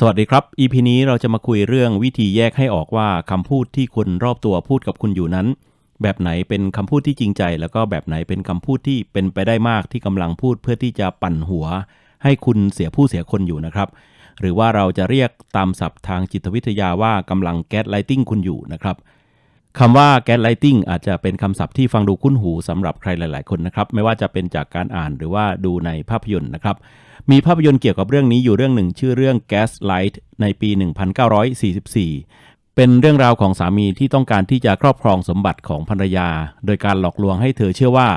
สวัสดีครับ EP นี้เราจะมาคุยเรื่องวิธีแยกให้ออกว่าคำพูดที่คนรอบตัวพูดกับคุณอยู่นั้น แบบไหนเป็นคำพูดที่จริงใจ แล้วก็แบบไหนเป็นคำพูดที่เป็นไปได้มากที่กำลังพูดเพื่อที่จะปั่นหัว ให้คุณเสียผู้เสียคนอยู่นะครับ หรือว่าเราจะเรียกตามศัพท์ทางจิตวิทยาว่ากำลังแก๊สไลติงคุณอยู่นะครับ คำว่าแก๊สไลติงอาจจะเป็นคำศัพท์ที่ฟังดูคุ้นหูสำหรับใครหลาย ๆ คนนะครับ ไม่ว่าจะเป็นจากการอ่านหรือว่าดูในภาพยนตร์นะครับ มีภาพยนตร์เกี่ยวกับเรื่องนี้อยู่เรื่องหนึ่งชื่อเรื่อง Gaslight ในปี 1944 เป็นเรื่องราวของสามีที่ต้องการที่จะครอบครองสมบัติของภรรยา โดยการหลอกลวงให้เธอเชื่อว่า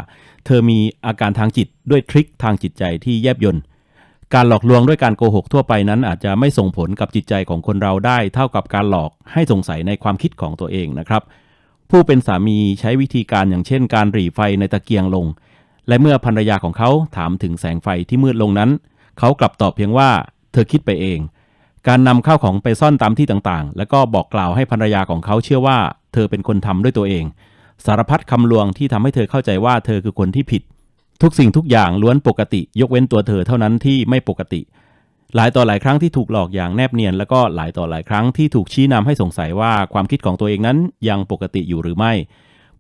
เธอมีอาการทางจิตด้วยทริคทางจิตใจที่แยบยลการหลอกลวงด้วยการโกหกทั่วไปนั้นอาจจะไม่ส่งผลกับจิตใจของคนเราได้ เท่ากับการหลอกให้สงสัยในความคิดของตัวเองนะครับ ผู้เป็นสามีใช้วิธีการอย่างเช่นการหรี่ไฟในตะเกียงลง และเมื่อภรรยาของเขาถามถึงแสงไฟที่มืดลงนั้น เขากลับตอบเพียงว่า เธอคิดไปเอง การนำข้าวของไปซ่อนตามที่ต่างๆ แล้วก็บอกกล่าวให้ภรรยาของเขาเชื่อว่า เธอเป็นคนทำด้วยตัวเอง สารพัดคำลวงที่ทำให้เธอเข้าใจว่าเธอคือคนที่ผิด ทุกสิ่งทุกอย่างล้วนปกติ ยกเว้นตัวเธอเท่านั้นที่ไม่ปกติ หลายต่อหลายครั้งที่ถูกหลอกอย่างแนบเนียน แล้วก็หลายต่อหลายครั้งที่ถูกชี้นำให้สงสัยว่าความคิดของตัวเองนั้นยังปกติอยู่หรือไม่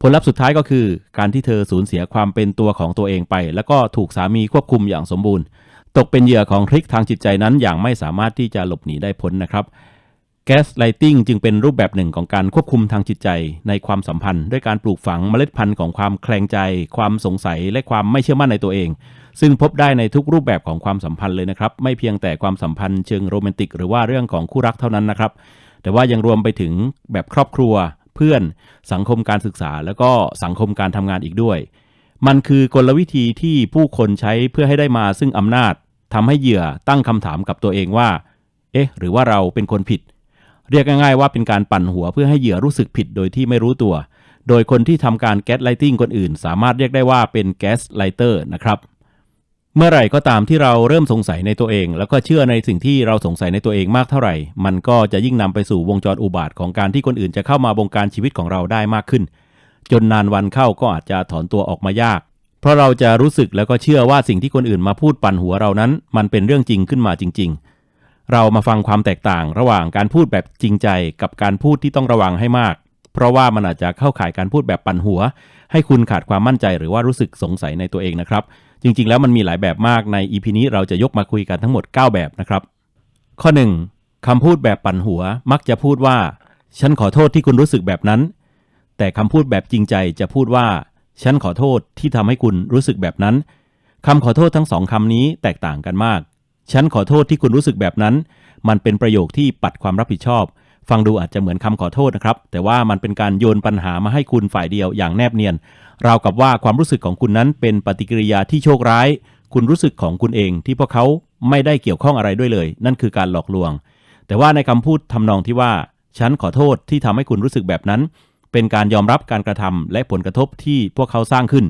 ผลลัพธ์สุดท้ายก็คือ การที่เธอสูญเสียความเป็นตัวของตัวเองไป แล้วก็ถูกสามีควบคุมอย่างสมบูรณ์ ตกเป็นเหยื่อของทริคทางจิตใจนั้นอย่างไม่สามารถที่จะหลบหนีได้พ้นนะครับแกสไลติงจึงเป็นรูปแบบหนึ่งของการควบคุมทางจิตใจในความสัมพันธ์ ด้วยการปลูกฝังเมล็ดพันธุ์ของความแคลงใจ ความสงสัยและความไม่เชื่อมั่นในตัวเอง ซึ่งพบได้ในทุกรูปแบบของความสัมพันธ์เลยนะครับ ไม่เพียงแต่ความสัมพันธ์เชิงโรแมนติก หรือว่าเรื่องของคู่รักเท่านั้นนะครับ แต่ว่ายังรวมไปถึงแบบครอบครัว เพื่อน สังคมการศึกษา แล้วก็สังคมการทำงานอีกด้วย มันคือกลวิธีที่ผู้คนใช้เพื่อให้ได้มาซึ่งอำนาจทำให้เหยื่อตั้งคำถามกับตัวเองว่า เอ๊ะ หรือว่าเราเป็นคนผิด เรียกง่ายๆว่าเป็นการปั่นหัวเพื่อให้เหยื่อรู้สึกผิดโดยที่ไม่รู้ตัว โดยคนที่ทำการแก๊สไลติงคนอื่น สามารถเรียกได้ว่าเป็นแก๊สไลเตอร์นะครับ เมื่อไหร่ก็ตามที่เราเริ่มสงสัยในตัวเอง แล้วก็เชื่อในสิ่งที่เราสงสัยในตัวเองมากเท่าไหร่ มันก็จะยิ่งนำไปสู่วงจรอุบาทของการที่คนอื่นจะเข้ามาบงการชีวิตของเราได้มากขึ้น จนนานวันเข้าก็อาจจะถอนตัวออกมายาก เพราะเราจะรู้สึกแล้วก็เชื่อว่าสิ่งที่คนอื่นมาพูดปั่นหัวเรานั้น มันเป็นเรื่องจริงขึ้นมาจริง ๆ เรามาฟังความแตกต่างระหว่างการพูดแบบจริงใจกับการพูดที่ต้องระวังให้มาก เพราะว่ามันอาจจะเข้าข่ายการพูดแบบปั่นหัว ให้คุณขาดความมั่นใจหรือว่ารู้สึกสงสัยในตัวเองนะครับ จริง ๆ แล้วมันมีหลายแบบมากใน EP นี้เราจะยกมาคุยกันทั้งหมด 9 แบบนะครับ ข้อ 1. คำพูดแบบปั่นหัวมักจะพูดว่า ฉันขอโทษที่คุณรู้สึกแบบนั้น แต่คำพูดแบบจริงใจจะพูดว่า ฉันขอโทษที่ทำให้คุณรู้สึกแบบนั้นคำขอโทษทั้งสองคำนี้แตกต่างกันมาก ฉันขอโทษที่คุณรู้สึกแบบนั้น มันเป็นประโยคที่ปัดความรับผิดชอบ ฟังดูอาจจะเหมือนคำขอโทษนะครับ แต่ว่ามันเป็นการโยนปัญหามาให้คุณฝ่ายเดียวอย่างแนบเนียน ราวกับว่าความรู้สึกของคุณนั้นเป็นปฏิกิริยาที่โชคร้าย คุณรู้สึกของคุณเองที่พวกเขาไม่ได้เกี่ยวข้องอะไรด้วยเลย นั่นคือการหลอกลวง แต่ว่าในคำพูดทำนองที่ว่า ฉันขอโทษที่ทำให้คุณรู้สึกแบบนั้น เป็นการยอมรับการกระทำและผลกระทบที่พวกเขาสร้างขึ้น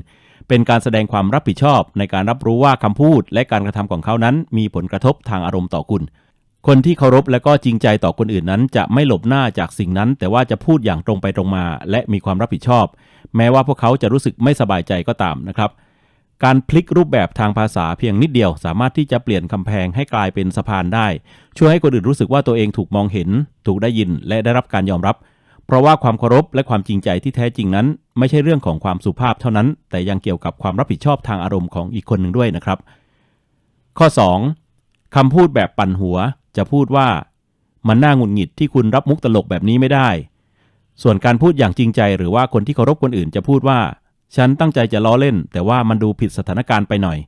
เป็นการแสดงความรับผิดชอบในการรับรู้ว่าคำพูดและการกระทำของเขานั้น มีผลกระทบทางอารมณ์ต่อคุณ คนที่เคารพและก็จริงใจต่อคนอื่นนั้น จะไม่หลบหน้าจากสิ่งนั้น แต่ว่าจะพูดอย่างตรงไปตรงมา และมีความรับผิดชอบ แม้ว่าพวกเขาจะรู้สึกไม่สบายใจก็ตามนะครับ การพลิกรูปแบบทางภาษาเพียงนิดเดียว สามารถที่จะเปลี่ยนกำแพงให้กลายเป็นสะพานได้ ช่วยให้คนอื่นรู้สึกว่าตัวเองถูกมองเห็น ถูกได้ยิน และได้รับการยอมรับ เพราะว่าความเคารพและความจริงใจที่แท้จริงนั้น ไม่ใช่เรื่องของความสุภาพเท่านั้น แต่ยังเกี่ยวกับความรับผิดชอบทางอารมณ์ของอีกคนหนึ่งด้วยนะครับ ข้อ 2. คำพูดแบบปั่นหัว จะพูดว่า มันน่าหงุดหงิดที่คุณรับมุกตลกแบบนี้ไม่ได้ ส่วนการพูดอย่างจริงใจหรือว่าคนที่เคารพคนอื่นจะพูดว่า ฉันตั้งใจจะล้อเล่น แต่ว่ามันดูผิดสถานการณ์ไปหน่อย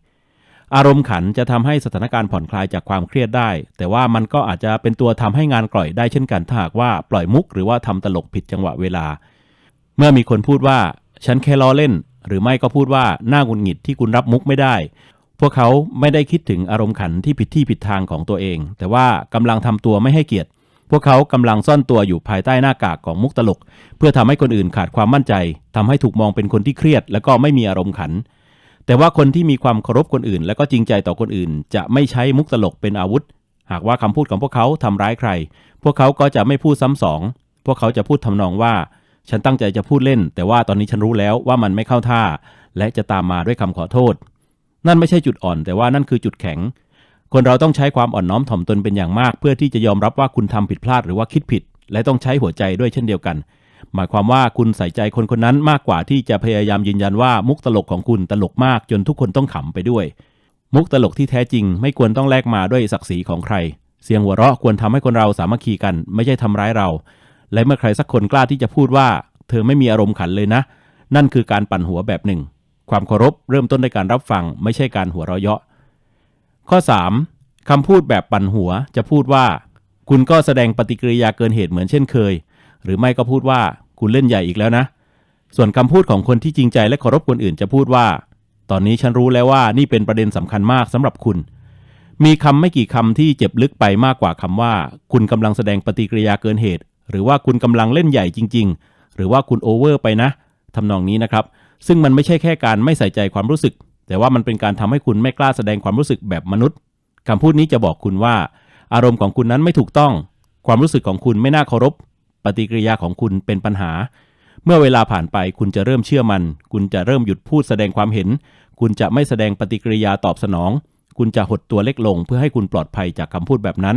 อารมณ์ขันจะทำให้สถานการณ์ผ่อนคลายจากความเครียดได้ แต่ว่ามันก็อาจจะเป็นตัวทำให้งานกล่อยได้เช่นกันถ้าหากว่าปล่อยมุกหรือว่าทำตลกผิดจังหวะเวลา เมื่อมีคนพูดว่า ฉันแค่ล้อเล่น หรือไม่ก็พูดว่าน่าหงุดหงิดที่คุณรับมุกไม่ได้ พวกเขาไม่ได้คิดถึงอารมณ์ขันที่ผิดที่ผิดทางของตัวเอง แต่ว่ากำลังทำตัวไม่ให้เกียรติ พวกเขากำลังซ่อนตัวอยู่ภายใต้หน้ากากของมุกตลก เพื่อทำให้คนอื่นขาดความมั่นใจทำให้ถูกมองเป็นคนที่เครียด และก็ไม่มีอารมณ์ขัน แต่ว่าคนที่มีความเคารพคนอื่น และก็จริงใจต่อคนอื่น จะไม่ใช้มุกตลกเป็นอาวุธ หากว่าคำพูดของพวกเขาทำร้ายใคร พวกเขาก็จะไม่พูดซ้ำสอง พวกเขาจะพูดทำนองว่า ฉันตั้งใจจะพูดเล่น แต่ว่าตอนนี้ฉันรู้แล้วว่ามันไม่เข้าท่า และจะตามมาด้วยคำขอโทษ นั่นไม่ใช่จุดอ่อน แต่ว่านั่นคือจุดแข็ง คนเราต้องใช้ความอ่อนน้อมถ่อมตนเป็นอย่างมาก เพื่อที่จะยอมรับว่าคุณทำผิดพลาดหรือว่าคิดผิด และต้องใช้หัวใจด้วยเช่นเดียวกัน หมายความว่าคุณใส่ใจคนคนนั้นมากกว่าที่จะพยายามยืนยันว่ามุกตลกของคุณตลกมากจนทุกคนต้องขำไปด้วย มุกตลกที่แท้จริง ไม่ควรต้องแลกมาด้วยศักดิ์ศรีของใคร เสียงหัวเราะควรทำให้คนเราสามัคคีกัน ไม่ใช่ทำร้ายเรา และเมื่อใครสักคนกล้าที่จะพูดว่า เธอไม่มีอารมณ์ขันเลยนะ นั่นคือการปั่นหัวแบบหนึ่ง ความเคารพเริ่มต้นด้วยการรับฟัง ไม่ใช่การหัวเราะเยาะ ข้อ 3. คำพูดแบบปั่นหัวจะพูดว่า คุณก็แสดงปฏิกิริยาเกินเหตุเหมือนเช่นเคย หรือไม่ก็พูดว่าคุณเล่นใหญ่อีกแล้วนะ ส่วนคำพูดของคนที่จริงใจและเคารพคนอื่นจะพูดว่า ตอนนี้ฉันรู้แล้วว่านี่เป็นประเด็นสำคัญมากสำหรับคุณ มีคำไม่กี่คำที่เจ็บลึกไปมากกว่าคำว่า คุณกำลังแสดงปฏิกิริยาเกินเหตุ หรือว่าคุณกำลังเล่นใหญ่จริง ๆ หรือว่าคุณโอเวอร์ไปนะทำนองนี้นะครับ ซึ่งมันไม่ใช่แค่การไม่ใส่ใจความรู้สึก แต่ว่ามันเป็นการทำให้คุณไม่กล้าแสดงความรู้สึกแบบมนุษย์คำพูดนี้จะบอกคุณว่า อารมณ์ของคุณนั้นไม่ถูกต้อง ความรู้สึกของคุณไม่น่าเคารพ ปฏิกิริยาของคุณเป็นปัญหา เมื่อเวลาผ่านไปคุณจะเริ่มเชื่อมัน คุณจะเริ่มหยุดพูดแสดงความเห็น คุณจะไม่แสดงปฏิกิริยาตอบสนอง คุณจะหดตัวเล็กลง เพื่อให้คุณปลอดภัยจากคำพูดแบบนั้น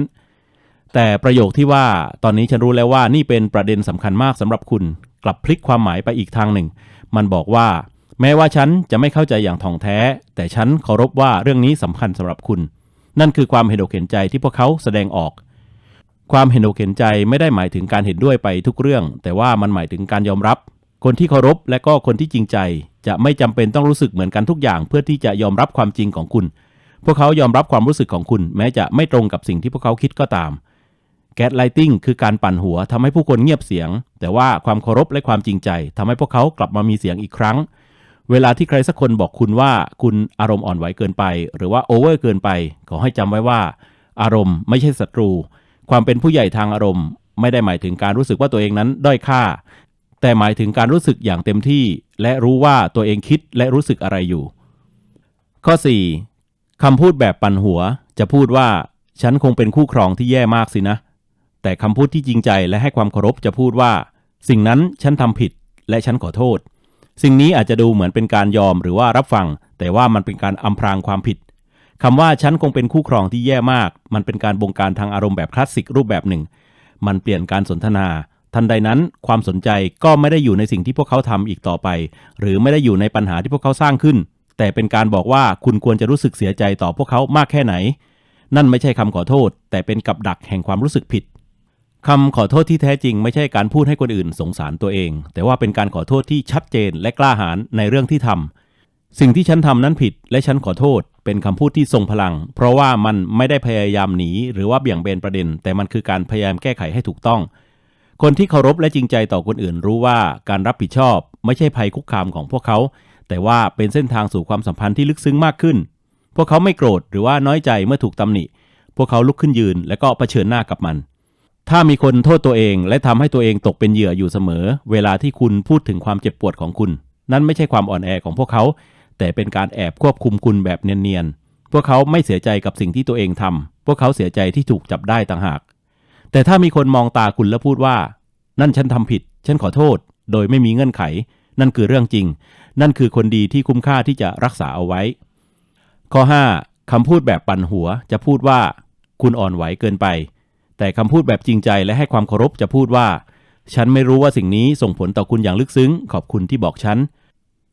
แต่ประโยคที่ว่าตอนนี้ฉันรู้แล้วว่านี่เป็นประเด็นสำคัญมากสำหรับคุณ กลับพลิกความหมายไปอีกทางหนึ่ง มันบอกว่า แม้ว่าฉันจะไม่เข้าใจอย่างท่องแท้ แต่ฉันเคารพว่าเรื่องนี้สำคัญสำหรับคุณ นั่นคือความเห็นอกเห็นใจที่พวกเขาแสดงออก ความเห็นอกเห็นใจไม่ได้หมายถึงการเห็นด้วยไปทุกเรื่อง แต่ว่ามันหมายถึงการยอมรับ คนที่เคารพและก็คนที่จริงใจ จะไม่จำเป็นต้องรู้สึกเหมือนกันทุกอย่าง เพื่อที่จะยอมรับความจริงของคุณ พวกเขายอมรับความรู้สึกของคุณ แม้จะไม่ตรงกับสิ่งที่พวกเขาคิดก็ตาม แก t ไลติงคือการปั่นหัวทำให้ผู้คนเงียบเสียง แต่ว่าความเคารพและความจริงใจทำให้พวกเขากลับมามีเสียงอีกครั้ง เวลาที่ใครสักคนบอกคุณว่าคุณอารมณ์อ่อนไหวเกินไป หรือว่าโอเวอร์เกินไป ขอให้จำไว้ว่า อารมณ์ไม่ใช่ศัตรู ความเป็นผู้ใหญ่ทางอารมณ์ ไม่ได้หมายถึงการรู้สึกว่าตัวเองนั้นด้อยค่า แต่หมายถึงการรู้สึกอย่างเต็มที่ และรู้ว่าตัวเองคิดและรู้สึกอะไรอยู่ ข้อ 4. คำพูดแบบปั่นหัว จะพูดว่า ฉันคงเป็นคู่ครองที่แย่มากสินะ แต่คำพูดที่จริงใจและให้ความเคารพจะพูดว่า สิ่งนั้นฉันทำผิดและฉันขอโทษ สิ่งนี้อาจจะดูเหมือนเป็นการยอมหรือว่ารับฟัง แต่ว่ามันเป็นการอำพรางความผิดคำว่าฉันคงเป็นคู่ครองที่แย่มาก มันเป็นการบงการทางอารมณ์แบบคลาสสิกรูปแบบหนึ่ง มันเปลี่ยนการสนทนา ทันใดนั้น ความสนใจก็ไม่ได้อยู่ในสิ่งที่พวกเขาทำอีกต่อไป หรือไม่ได้อยู่ในปัญหาที่พวกเขาสร้างขึ้น แต่เป็นการบอกว่าคุณควรจะรู้สึกเสียใจต่อพวกเขามากแค่ไหน นั่นไม่ใช่คำขอโทษ แต่เป็นกับดักแห่งความรู้สึกผิด คำขอโทษที่แท้จริงไม่ใช่การพูดให้คนอื่นสงสารตัวเอง แต่ว่าเป็นการขอโทษที่ชัดเจนและกล้าหาญในเรื่องที่ทำสิ่งที่ฉันทำนั้นผิดและฉันขอโทษ เป็นคำพูดที่ทรงพลัง เพราะว่ามันไม่ได้พยายามหนีหรือว่าเบี่ยงเบนประเด็น แต่มันคือการพยายามแก้ไขให้ถูกต้อง คนที่เคารพและจริงใจต่อคนอื่นรู้ว่าการรับผิดชอบ ไม่ใช่ภัยคุกคามของพวกเขา แต่ว่าเป็นเส้นทางสู่ความสัมพันธ์ที่ลึกซึ้งมากขึ้น พวกเขาไม่โกรธหรือว่าน้อยใจเมื่อถูกตำหนิ พวกเขาลุกขึ้นยืน และก็เผชิญหน้ากับมัน ถ้ามีคนโทษตัวเองและทำให้ตัวเองตกเป็นเหยื่ออยู่เสมอ เวลาที่คุณพูดถึงความเจ็บปวดของคุณ นั่นไม่ใช่ความอ่อนแอของพวกเขา แต่เป็นการแอบควบคุมคุณแบบเนียนๆ พวกเขาไม่เสียใจกับสิ่งที่ตัวเองทำพวกเขาเสียใจที่ถูกจับได้ต่างหาก แต่ถ้ามีคนมองตาคุณแล้วพูดว่า นั่นฉันทำผิด ฉันขอโทษ โดยไม่มีเงื่อนไข นั่นคือเรื่องจริง นั่นคือคนดีที่คุ้มค่าที่จะรักษาเอาไว้ ข้อ 5. คำพูดแบบปั่นหัวจะพูดว่า คุณอ่อนไหวเกินไป แต่คำพูดแบบจริงใจและให้ความเคารพจะพูดว่า ฉันไม่รู้ว่าสิ่งนี้ส่งผลต่อคุณอย่างลึกซึ้ง ขอบคุณที่บอกฉัน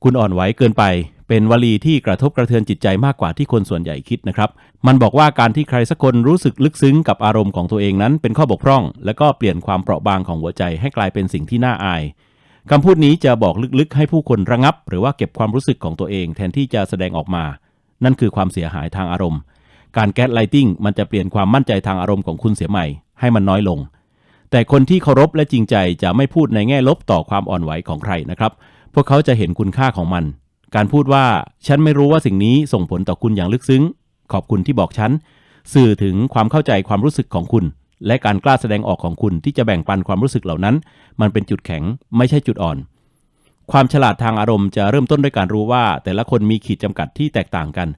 คุณอ่อนไหวเกินไป เป็นวลีที่กระทบกระเทือนจิตใจมากกว่าที่คนส่วนใหญ่คิดนะครับ มันบอกว่าการที่ใครสักคนรู้สึกลึกซึ้งกับอารมณ์ของตัวเองนั้น เป็นข้อบกพร่อง และก็เปลี่ยนความเปราะบางของหัวใจให้กลายเป็นสิ่งที่น่าอายคำพูดนี้จะบอกลึกๆ ให้ผู้คนระงับ หรือว่าเก็บความรู้สึกของตัวเอง แทนที่จะแสดงออกมา นั่นคือความเสียหายทางอารมณ์ การแก๊สไลติงมันจะเปลี่ยนความมั่นใจทางอารมณ์ของคุณเสียใหม่ ให้มันน้อยลง แต่คนที่เคารพและจริงใจจะไม่พูดในแง่ลบต่อความอ่อนไหวของใครนะครับ พวกเขาจะเห็นคุณค่าของมัน การพูดว่าฉันไม่รู้ว่าสิ่งนี้ส่งผลต่อคุณอย่างลึกซึ้ง ขอบคุณที่บอกฉันสื่อถึงความเข้าใจความรู้สึกของคุณ และการกล้าแสดงออกของคุณที่จะแบ่งปันความรู้สึกเหล่านั้น มันเป็นจุดแข็งไม่ใช่จุดอ่อน ความฉลาดทางอารมณ์จะเริ่มต้นด้วยการรู้ว่า แต่ละคนมีขีดจำกัดที่แตกต่างกัน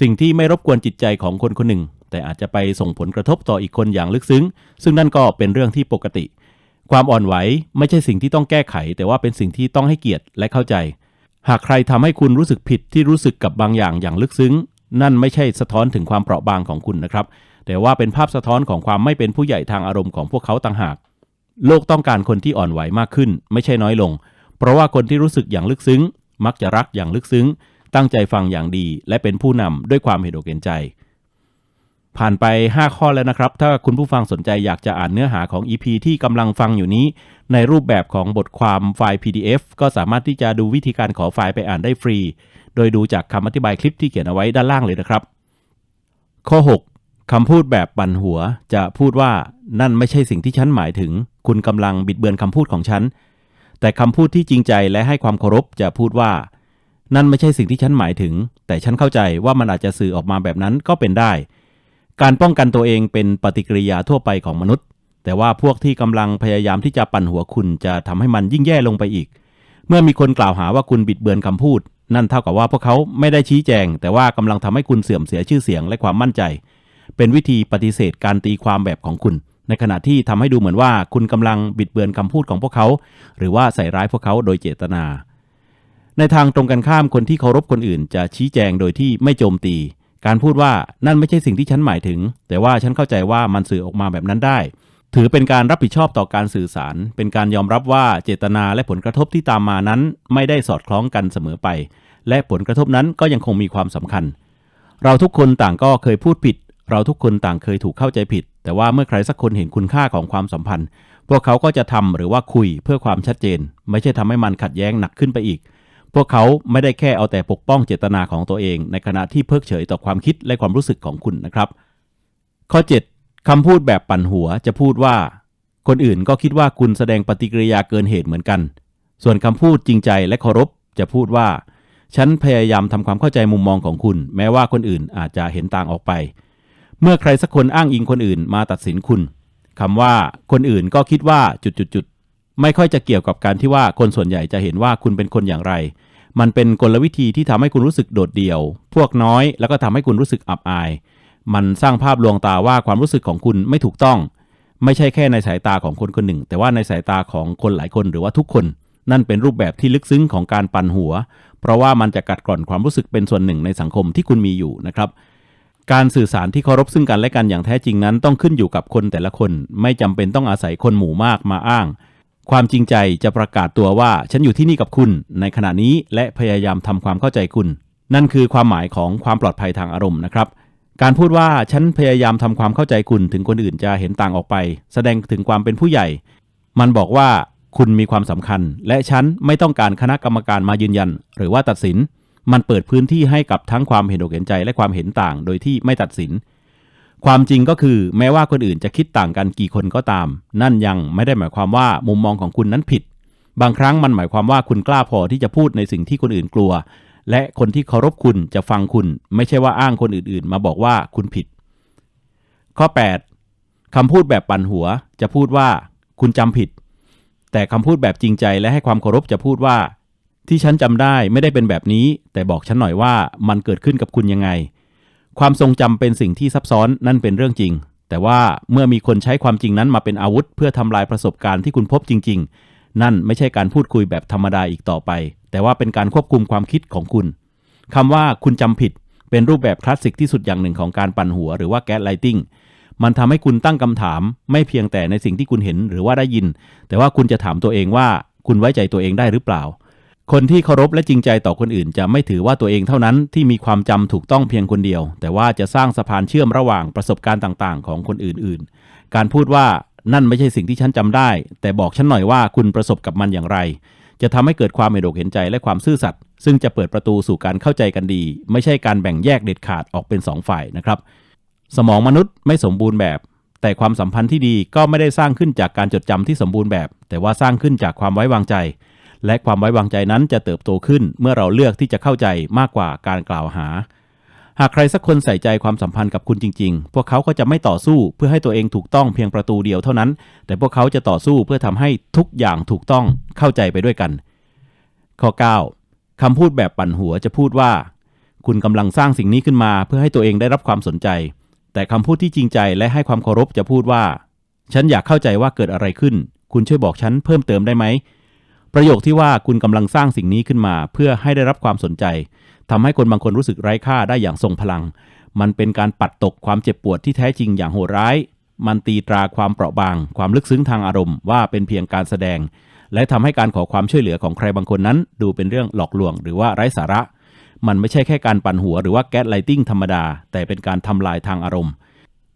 สิ่งที่ไม่รบกวนจิตใจของคนคนหนึ่ง แต่อาจจะไปส่งผลกระทบต่ออีกคนอย่างลึกซึ้ง ซึ่งนั่นก็เป็นเรื่องที่ปกติ ความอ่อนไหวไม่ใช่สิ่งที่ต้องแก้ไข แต่ว่าเป็นสิ่งที่ต้องให้เกียรติและเข้าใจ หากใครทำให้คุณรู้สึกผิดที่รู้สึกกับบางอย่างอย่างลึกซึ้ง นั่นไม่ใช่สะท้อนถึงความเปราะบางของคุณนะครับ แต่ว่าเป็นภาพสะท้อนของความไม่เป็นผู้ใหญ่ทางอารมณ์ของพวกเขาต่างหาก โลกต้องการคนที่อ่อนไหวมากขึ้น ไม่ใช่น้อยลง เพราะว่าคนที่รู้สึกอย่างลึกซึ้ง มักจะรักอย่างลึกซึ้ง ตั้งใจฟังอย่างดี และเป็นผู้นำด้วยความเห็นอกเห็นใจ ผ่านไป 5 ข้อแล้วนะครับ ถ้าคุณผู้ฟังสนใจอยากจะอ่านเนื้อหาของ EP ที่กำลังฟังอยู่นี้ ในรูปแบบของบทความไฟล์ PDF ก็สามารถที่จะดูวิธีการขอไฟล์ไปอ่านได้ฟรี โดยดูจากคำอธิบายคลิปที่เขียนเอาไว้ด้านล่างเลยนะครับ ข้อ 6คำพูดแบบปั่นหัวจะพูดว่านั่นไม่ใช่สิ่งที่ฉันหมายถึง คุณกำลังบิดเบือนคำพูดของฉันแต่คำพูดที่จริงใจและให้ความเคารพจะพูดว่า นั่นไม่ใช่สิ่งที่ฉันหมายถึง แต่ฉันเข้าใจว่ามันอาจจะสื่อออกมาแบบนั้นก็เป็นได้ การป้องกันตัวเองเป็นปฏิกิริยาทั่วไปของมนุษย์ แต่ว่าพวกที่กำลังพยายามที่จะปั่นหัวคุณจะทำให้มันยิ่งแย่ลงไปอีก เมื่อมีคนกล่าวหาว่าคุณบิดเบือนคำพูด นั่นเท่ากับว่าพวกเขาไม่ได้ชี้แจง แต่ว่ากำลังทำให้คุณเสื่อมเสียชื่อเสียงและความมั่นใจ เป็นวิธีปฏิเสธการตีความแบบของคุณ ในขณะที่ทำให้ดูเหมือนว่าคุณกำลังบิดเบือนคำพูดของพวกเขา หรือว่าใส่ร้ายพวกเขาโดยเจตนา ในทางตรงกันข้ามคนที่เคารพคนอื่น จะชี้แจงโดยที่ไม่โจมตี การพูดว่านั่นไม่ใช่สิ่งที่ฉันหมายถึง แต่ว่าฉันเข้าใจว่ามันสื่อออกมาแบบนั้นได้ ถือเป็นการรับผิดชอบต่อการสื่อสาร เป็นการยอมรับว่าเจตนาและผลกระทบที่ตามมานั้น ไม่ได้สอดคล้องกันเสมอไป และผลกระทบนั้นก็ยังคงมีความสำคัญ เราทุกคนต่างก็เคยพูดผิด เราทุกคนต่างเคยถูกเข้าใจผิด แต่ว่าเมื่อใครสักคนเห็นคุณค่าของความสัมพันธ์ พวกเขาก็จะทำหรือว่าคุยเพื่อความชัดเจน ไม่ใช่ทำให้มันขัดแย้งหนักขึ้นไปอีก พวกเขาไม่ได้แค่เอาแต่ปกป้องเจตนาของตัวเอง ในขณะที่เพิกเฉยต่อความคิดและความรู้สึกของคุณนะครับ ข้อ 7คำพูดแบบปั่นหัวจะพูดว่า คนอื่นก็คิดว่าคุณแสดงปฏิกิริยาเกินเหตุเหมือนกัน ส่วนคำพูดจริงใจและเคารพจะพูดว่า ฉันพยายามทำความเข้าใจมุมมองของคุณ แม้ว่าคนอื่นอาจจะเห็นต่างออกไป เมื่อใครสักคนอ้างอิงคนอื่นมาตัดสินคุณคำว่าคนอื่นก็คิดว่าจุดๆ ไม่ค่อยจะเกี่ยวกับการที่ว่าคนส่วนใหญ่จะเห็นว่าคุณเป็นคนอย่างไร มันเป็นกลวิธีที่ทำให้คุณรู้สึกโดดเดี่ยว พวกน้อยแล้วก็ทำให้คุณรู้สึกอับอาย มันสร้างภาพลวงตาว่าความรู้สึกของคุณไม่ถูกต้อง ไม่ใช่แค่ในสายตาของคนคนหนึ่ง แต่ว่าในสายตาของคนหลายคนหรือว่าทุกคน นั่นเป็นรูปแบบที่ลึกซึ้งของการปั่นหัว เพราะว่ามันจะกัดกร่อนความรู้สึกเป็นส่วนหนึ่งในสังคมที่คุณมีอยู่นะครับการสื่อสารที่เคารพซึ่งกันและกันอย่างแท้จริงนั้น ต้องขึ้นอยู่กับคนแต่ละคน ไม่จำเป็นต้องอาศัยคนหมู่มากมาอ้าง ความจริงใจจะประกาศตัวว่าฉันอยู่ที่นี่กับคุณ ในขณะนี้และพยายามทำความเข้าใจคุณ นั่นคือความหมายของความปลอดภัยทางอารมณ์นะครับ การพูดว่าฉันพยายามทำความเข้าใจคุณถึงคนอื่นจะเห็นต่างออกไป แสดงถึงความเป็นผู้ใหญ่ มันบอกว่าคุณมีความสำคัญ และฉันไม่ต้องการคณะกรรมการมายืนยัน หรือว่าตัดสิน มันเปิดพื้นที่ให้กับทั้งความเห็นอกเห็นใจและความเห็นต่าง โดยที่ไม่ตัดสิน ความจริงก็คือแม้ว่าคนอื่นจะคิดต่างกันกี่คนก็ตาม นั่นยังไม่ได้หมายความว่ามุมมองของคุณนั้นผิด บางครั้งมันหมายความว่าคุณกล้าพอที่จะพูดในสิ่งที่คนอื่นกลัว และคนที่เคารพคุณจะฟังคุณ ไม่ใช่ว่าอ้างคนอื่นๆ มาบอกว่าคุณผิด ข้อ 8คำพูดแบบปั่นหัวจะพูดว่า คุณจำผิด แต่คำพูดแบบจริงใจและให้ความเคารพจะพูดว่า ที่ฉันจำได้ไม่ได้เป็นแบบนี้ แต่บอกฉันหน่อยว่ามันเกิดขึ้นกับคุณยังไง ความทรงจำเป็นสิ่งที่ซับซ้อนนั่นเป็นเรื่องจริง แต่ว่าเมื่อมีคนใช้ความจริงนั้นมาเป็นอาวุธ เพื่อทำลายประสบการณ์ที่คุณพบจริง ๆ นั่นไม่ใช่การพูดคุยแบบธรรมดาอีกต่อไป แต่ว่าเป็นการควบคุมความคิดของคุณคำว่าคุณจำผิด เป็นรูปแบบคลาสสิกที่สุดอย่างหนึ่งของการปั่นหัวหรือว่าแก๊สไลติงมันทำให้คุณตั้งคำถาม ไม่เพียงแต่ในสิ่งที่คุณเห็นหรือว่าได้ยิน แต่ว่าคุณจะถามตัวเองว่า คุณไว้ใจตัวเองได้หรือเปล่า คนที่เคารพและจริงใจต่อคนอื่น จะไม่ถือว่าตัวเองเท่านั้นที่มีความจำถูกต้องเพียงคนเดียว แต่ว่าจะสร้างสะพานเชื่อมระหว่างประสบการณ์ต่างๆ ของคนอื่นๆ การพูดว่านั่นไม่ใช่สิ่งที่ฉันจำได้ แต่บอกฉันหน่อยว่าคุณประสบกับมันอย่างไร จะทำให้เกิดความเห็นอกเห็นใจและความซื่อสัตย์ซึ่งจะเปิดประตูสู่การเข้าใจกันดี ไม่ใช่การแบ่งแยกเด็ดขาดออกเป็นสองฝ่ายนะครับ สมองมนุษย์ไม่สมบูรณ์แบบ แต่ความสัมพันธ์ที่ดีก็ไม่ได้สร้างขึ้นจากการจดจำที่สมบูรณ์แบบ แต่ว่าสร้างขึ้นจากความไว้วางใจ และความไว้วางใจนั้นจะเติบโตขึ้นเมื่อเราเลือกที่จะเข้าใจมากกว่าการกล่าวหา หากใครสักคนใส่ใจความสัมพันธ์กับคุณจริง ๆ พวกเขาก็จะไม่ต่อสู้เพื่อให้ตัวเองถูกต้องเพียงประตูเดียวเท่านั้น แต่พวกเขาจะต่อสู้เพื่อทำให้ทุกอย่างถูกต้องเข้าใจไปด้วยกัน ข้อ 9คำพูดแบบปั่นหัวจะพูดว่า คุณกำลังสร้างสิ่งนี้ขึ้นมา เพื่อให้ตัวเองได้รับความสนใจ แต่คำพูดที่จริงใจและให้ความเคารพจะพูดว่า ฉันอยากเข้าใจว่าเกิดอะไรขึ้น คุณช่วยบอกฉันเพิ่มเติมได้ไหม ประโยคที่ว่าคุณกำลังสร้างสิ่งนี้ขึ้นมา เพื่อให้ได้รับความสนใจทำให้คนบางคนรู้สึกไร้ค่าได้อย่างทรงพลัง มันเป็นการปัดตกความเจ็บปวดที่แท้จริงอย่างโหดร้าย มันตีตราความเปราะบาง ความลึกซึ้งทางอารมณ์ว่าเป็นเพียงการแสดง และทำให้การขอความช่วยเหลือของใครบางคนนั้น ดูเป็นเรื่องหลอกลวง หรือว่าไร้สาระ มันไม่ใช่แค่การปั่นหัวหรือว่าแก๊สไลติงธรรมดา แต่เป็นการทำลายทางอารมณ์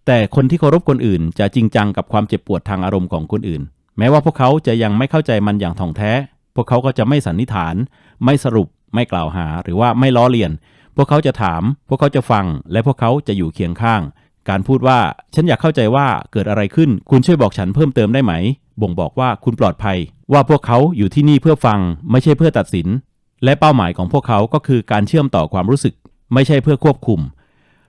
แต่คนที่เคารพคนอื่น จะจริงจังกับความเจ็บปวดทางอารมณ์ของคนอื่น แม้ว่าพวกเขาจะยังไม่เข้าใจมันอย่างถ่องแท้ พวกเขาก็จะไม่สันนิษฐาน ไม่สรุป ไม่กล่าวหา หรือว่าไม่ล้อเลียน พวกเขาจะถาม พวกเขาจะฟัง และพวกเขาจะอยู่เคียงข้าง การพูดว่า ฉันอยากเข้าใจว่าเกิดอะไรขึ้น คุณช่วยบอกฉันเพิ่มเติมได้ไหม บ่งบอกว่าคุณปลอดภัย ว่าพวกเขาอยู่ที่นี่เพื่อฟัง ไม่ใช่เพื่อตัดสิน และเป้าหมายของพวกเขาก็คือการเชื่อมต่อความรู้สึก ไม่ใช่เพื่อควบคุม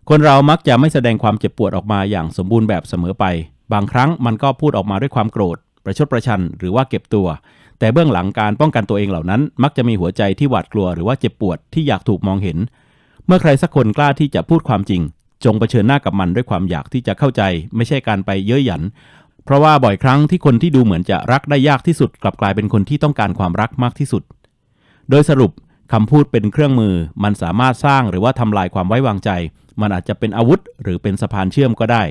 คนเรามักจะไม่แสดงความเจ็บปวดออกมาอย่างสมบูรณ์แบบเสมอไป บางครั้งมันก็พูดออกมาด้วยความโกรธ ประชดประชันหรือว่าเก็บตัว แต่เบื้องหลังการป้องกันตัวเองเหล่านั้น มักจะมีหัวใจที่หวาดกลัวหรือว่าเจ็บปวดที่อยากถูกมองเห็น เมื่อใครสักคนกล้าที่จะพูดความจริง จงเผชิญหน้ากับมันด้วยความอยากที่จะเข้าใจ ไม่ใช่การไปเย้ยหยัน เพราะว่าบ่อยครั้งที่คนที่ดูเหมือนจะรักได้ยากที่สุด กลับกลายเป็นคนที่ต้องการความรักมากที่สุด โดยสรุปคำพูดเป็นเครื่องมือ มันสามารถสร้างหรือว่าทำลายความไว้วางใจ มันอาจจะเป็นอาวุธ หรือเป็นสะพานเชื่อมก็ได้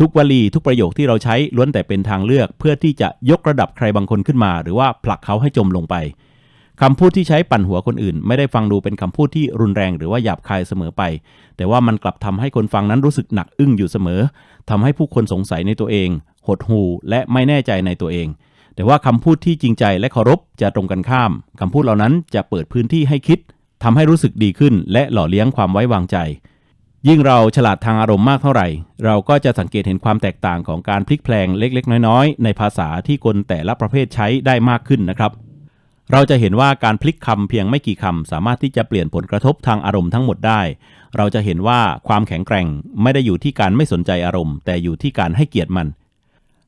ทุกวลีทุกประโยคที่เราใช้ล้วนแต่เป็นทางเลือก เพื่อที่จะยกระดับใครบางคนขึ้นมา หรือว่าผลักเขาให้จมลงไปคำพูดที่ใช้ปั่นหัวคนอื่น ไม่ได้ฟังดูเป็นคำพูดที่รุนแรงหรือว่าหยาบคายเสมอไป แต่ว่ามันกลับทำให้คนฟังนั้นรู้สึกหนักอึ้งอยู่เสมอทำให้ผู้คนสงสัยในตัวเอง หดหูและไม่แน่ใจในตัวเอง แต่ว่าคำพูดที่จริงใจและเคารพจะตรงกันข้ามคำพูดเหล่านั้นจะเปิดพื้นที่ให้คิดทำให้รู้สึกดีขึ้น และหล่อเลี้ยงความไว้วางใจ ยิ่งเราฉลาดทางอารมณ์มากเท่าไหร่ เราก็จะสังเกตเห็นความแตกต่างของการพลิกแพลงเล็ก ๆ น้อยๆ ในภาษาที่คนแต่ละประเภทใช้ได้มากขึ้นนะครับ เราจะเห็นว่าการพลิกคำเพียงไม่กี่คำสามารถที่จะเปลี่ยนผลกระทบทางอารมณ์ทั้งหมดได้ เราจะเห็นว่าความแข็งแกร่งไม่ได้อยู่ที่การไม่สนใจอารมณ์ แต่อยู่ที่การให้เกียรติมัน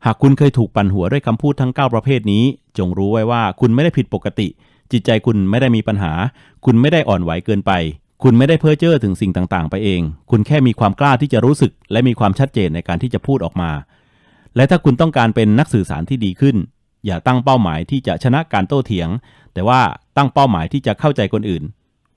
หากคุณเคยถูกปั่นหัวด้วยคำพูดทั้ง 9 ประเภทนี้ จงรู้ไว้ว่าคุณไม่ได้ผิดปกติ จิตใจคุณไม่ได้มีปัญหา คุณไม่ได้อ่อนไหวเกินไป คุณไม่ได้เพ้อเจ้อถึงสิ่งต่างๆ ไปเอง คุณแค่มีความกล้าที่จะรู้สึก และมีความชัดเจนในการที่จะพูดออกมา และถ้าคุณต้องการเป็นนักสื่อสารที่ดีขึ้น อย่าตั้งเป้าหมายที่จะชนะการโต้เถียง แต่ว่าตั้งเป้าหมายที่จะเข้าใจคนอื่น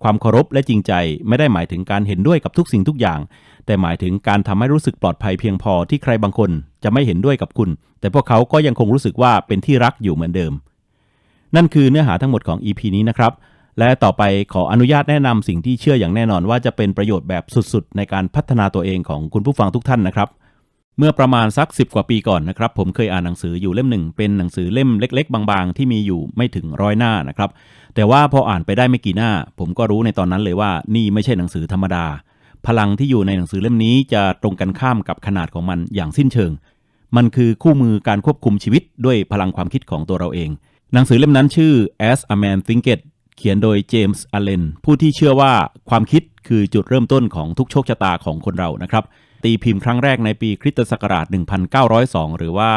ความเคารพและจริงใจไม่ได้หมายถึงการเห็นด้วยกับทุกสิ่งทุกอย่าง แต่หมายถึงการทำให้รู้สึกปลอดภัยเพียงพอที่ใครบางคนจะไม่เห็นด้วยกับคุณ แต่พวกเขาก็ยังคงรู้สึกว่าเป็นที่รักอยู่เหมือนเดิม นั่นคือเนื้อหาทั้งหมดของ EP นี้นะครับ และต่อไปขออนุญาตแนะนำสิ่งที่เชื่ออย่างแน่นอนว่าจะเป็นประโยชน์แบบสุดๆ ในการพัฒนาตัวเองของคุณผู้ฟังทุกท่านนะครับ เมื่อประมาณสัก 10 กว่าปีก่อนนะครับ ผมเคยอ่านหนังสืออยู่เล่มหนึ่ง เป็นหนังสือเล่มเล็ก ๆ บางๆ ที่มีอยู่ไม่ถึงร้อยหน้านะครับ แต่ว่าพออ่านไปได้ไม่กี่หน้า ผมก็รู้ในตอนนั้นเลยว่านี่ไม่ใช่หนังสือธรรมดา พลังที่อยู่ในหนังสือเล่มนี้จะตรงกันข้ามกับขนาดของมันอย่างสิ้นเชิง มันคือคู่มือการควบคุมชีวิตด้วยพลังความคิดของตัวเราเอง หนังสือเล่มนั้นชื่อ As a Man Thinketh เขียนโดยเจมส์อเลนผู้ที่เชื่อว่าความคิดคือจุดเริ่มต้นของทุกโชคชะตาของคนเรานะครับ ตีพิมพ์ครั้งแรกในปีคริสตศักราช 1902 หรือว่า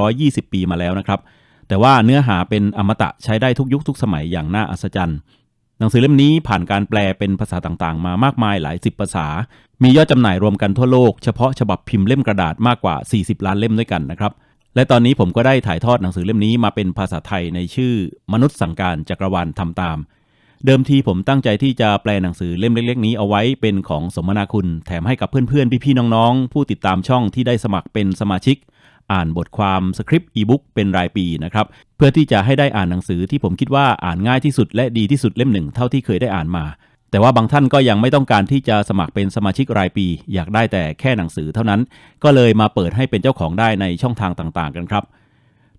120 ปีมาแล้วนะครับ แต่ว่าเนื้อหาเป็นอมตะใช้ได้ทุกยุคทุกสมัยอย่างน่าอัศจรรย์ หนังสือเล่มนี้ผ่านการแปลเป็นภาษาต่างๆ มามากมายหลายสิบภาษา มียอดจำหน่ายรวมกันทั่วโลกเฉพาะฉบับพิมพ์เล่มกระดาษมากกว่า 40 ล้านเล่มด้วยกันนะครับ และตอนนี้ผมก็ได้ถ่ายทอดหนังสือเล่มนี้มาเป็นภาษาไทยในชื่อ มนุษย์สั่งการจักรวาลทำตาม เดิมทีผมตั้งใจที่จะแปลหนังสือเล่มเล็ก ๆ นี้เอาไว้เป็นของสมนาคุณ แถมให้กับเพื่อนๆ พี่ๆ น้องๆ ผู้ติดตามช่องที่ได้สมัครเป็นสมาชิก อ่านบทความสคริปต์อีบุ๊กเป็นรายปีนะครับ เพื่อที่จะให้ได้อ่านหนังสือที่ผมคิดว่าอ่านง่ายที่สุดและดีที่สุดเล่มหนึ่งเท่าที่เคยได้อ่านมา แต่ว่าบางท่านก็ยังไม่ต้องการที่จะสมัครเป็นสมาชิกรายปี อยากได้แต่แค่หนังสือเท่านั้น ก็เลยมาเปิดให้เป็นเจ้าของได้ในช่องทางต่างๆ กันครับ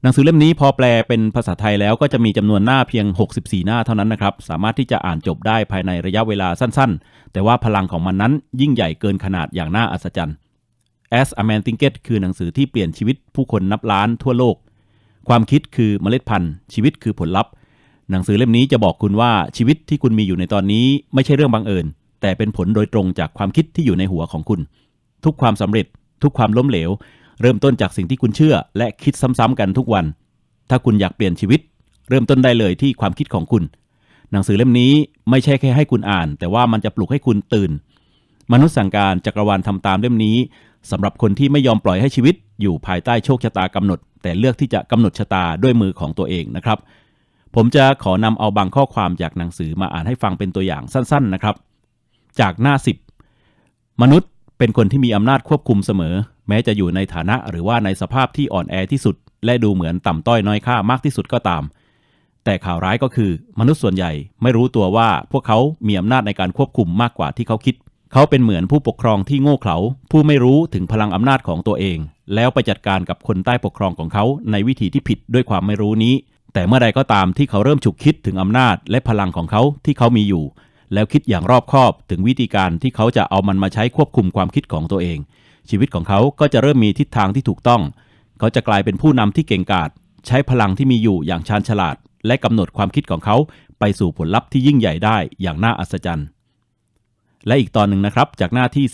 หนังสือเล่มนี้พอแปลเป็นภาษาไทยแล้วก็จะมีจำนวนหน้าเพียง 64 หน้าเท่านั้นนะครับ สามารถที่จะอ่านจบได้ภายในระยะเวลาสั้นๆ แต่ว่าพลังของมันนั้นยิ่งใหญ่เกินขนาดอย่างน่าอัศจรรย์ As a Man Thinketh คือหนังสือที่เปลี่ยนชีวิตผู้คนนับล้านทั่วโลก ความคิดคือเมล็ดพันธุ์ ชีวิตคือผลลัพธ์ หนังสือเล่มนี้จะบอกคุณว่าชีวิตที่คุณมีอยู่ในตอนนี้ไม่ใช่เรื่องบังเอิญ แต่เป็นผลโดยตรงจากความคิดที่อยู่ในหัวของคุณ ทุกความสำเร็จ ทุกความล้มเหลว เริ่มต้นจากสิ่งที่คุณเชื่อ และคิดซ้ำๆกันทุกวัน ถ้าคุณอยากเปลี่ยนชีวิต เริ่มต้นได้เลยที่ความคิดของคุณ หนังสือเล่มนี้ไม่ใช่แค่ให้คุณอ่าน แต่ว่ามันจะปลุกให้คุณตื่น มนุษย์สั่งการจักรวาลทำตามเล่มนี้สำหรับคนที่ไม่ยอมปล่อยให้ชีวิต อยู่ภายใต้โชคชะตากำหนด แต่เลือกที่จะกำหนดชะตาด้วยมือของตัวเองนะครับ ผมจะขอนำเอาบางข้อความจากหนังสือมาอ่านให้ฟังเป็นตัวอย่างสั้น ๆนะครับ จากหน้า 10 มนุษย์เป็นคนที่มีอำนาจควบคุมเสมอ แม้จะอยู่ในฐานะหรือว่าในสภาพที่อ่อนแอที่สุด และดูเหมือนต่ำต้อยน้อยค่ามากที่สุดก็ตาม แต่ข่าวร้ายก็คือ มนุษย์ส่วนใหญ่ไม่รู้ตัวว่าพวกเขามีอำนาจในการควบคุมมากกว่าที่เขาคิด เขาเป็นเหมือนผู้ปกครองที่โง่เขลาผู้ไม่รู้ถึงพลังอำนาจของตัวเอง แล้วไปจัดการกับคนใต้ปกครองของเขาในวิธีที่ผิดด้วยความไม่รู้นี้ แต่เมื่อใดก็ตามที่เขาเริ่มฉุกคิดถึงอำนาจและพลังของเขาที่เขามีอยู่ แล้วคิดอย่างรอบคอบถึงวิธีการที่เขาจะเอามันมาใช้ควบคุมความคิดของตัวเอง ชีวิตของเขาก็จะเริ่มมีทิศทางที่ถูกต้อง เขาจะกลายเป็นผู้นำที่เก่งกาจใช้พลังที่มีอยู่อย่างชาญฉลาด และกำหนดความคิดของเขาไปสู่ผลลัพธ์ที่ยิ่งใหญ่ได้อย่างน่าอัศจรรย์ และอีกตอนหนึ่งนะครับจากหน้าที่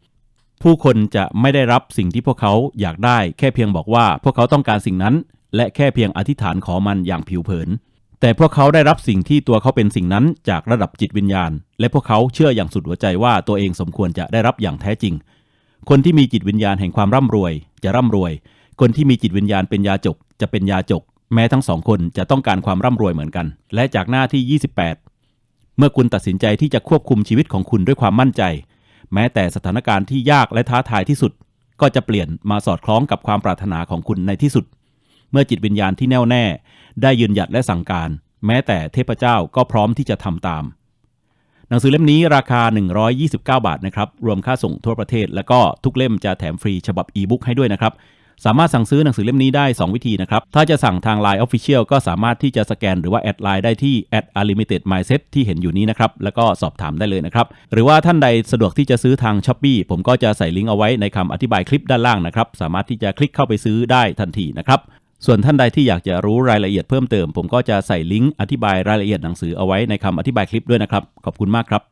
18 ผู้คนจะไม่ได้รับสิ่งที่พวกเขาอยากได้ แค่เพียงบอกว่าพวกเขาต้องการสิ่งนั้น และแค่เพียงอธิษฐานขอมันอย่างผิวเผิน แต่พวกเขาได้รับสิ่งที่ตัวเขาเป็นสิ่งนั้นจากระดับจิตวิญญาณ และพวกเขาเชื่ออย่างสุดหัวใจว่าตัวเองสมควรจะได้รับอย่างแท้จริง คนที่มีจิตวิญญาณแห่งความร่ำรวย จะร่ำรวย คนที่มีจิตวิญญาณเป็นยาจก จะเป็นยาจก แม้ทั้งสองคนจะต้องการความร่ำรวยเหมือนกัน และจากหน้าที่ 28 เมื่อคุณตัดสินใจที่จะควบคุมชีวิตของคุณด้วยความมั่นใจ แม้แต่สถานการณ์ที่ยากและท้าทายที่สุด ก็จะเปลี่ยนมาสอดคล้องกับความปรารถนาของคุณในที่สุด เมื่อจิตวิญญาณที่แน่วแน่ ได้ยืนหยัดและสั่งการ แม้แต่เทพเจ้าก็พร้อมที่จะทำตาม หนังสือเล่มนี้ราคา 129 บาทนะครับ รวมค่าส่งทั่วประเทศ แล้วก็ทุกเล่มจะแถมฟรีฉบับอีบุ๊กให้ด้วยนะครับสามารถสั่งซื้อหนังสือเล่มนี้ได้ 2 วิธีนะครับ ถ้าจะสั่งทาง Line Official ก็สามารถที่จะสแกนหรือว่าแอดไลน์ได้ที่ @unlimited mindset ที่เห็นอยู่นี้นะครับ แล้วก็สอบถามได้เลยนะครับ หรือว่าท่านใดสะดวกที่จะซื้อทาง s h อ p e e ผมก็จะใส่ลิงก์เอาไว้ในคำอธิบายคลิปด้านล่างนะครับ สามารถที่จะคลิกเข้าไปซื้อได้ทันทีนะครับ ส่วนท่านใดที่อยากจะรู้รายละเอียดเพิ่มเติม ผมก็จะใส่ลิงก์อธิบายรายละเอียดหนังสือเอาไว้ในคำอธิบายคลิปด้วยนะครับ ขอบคุณมากครับ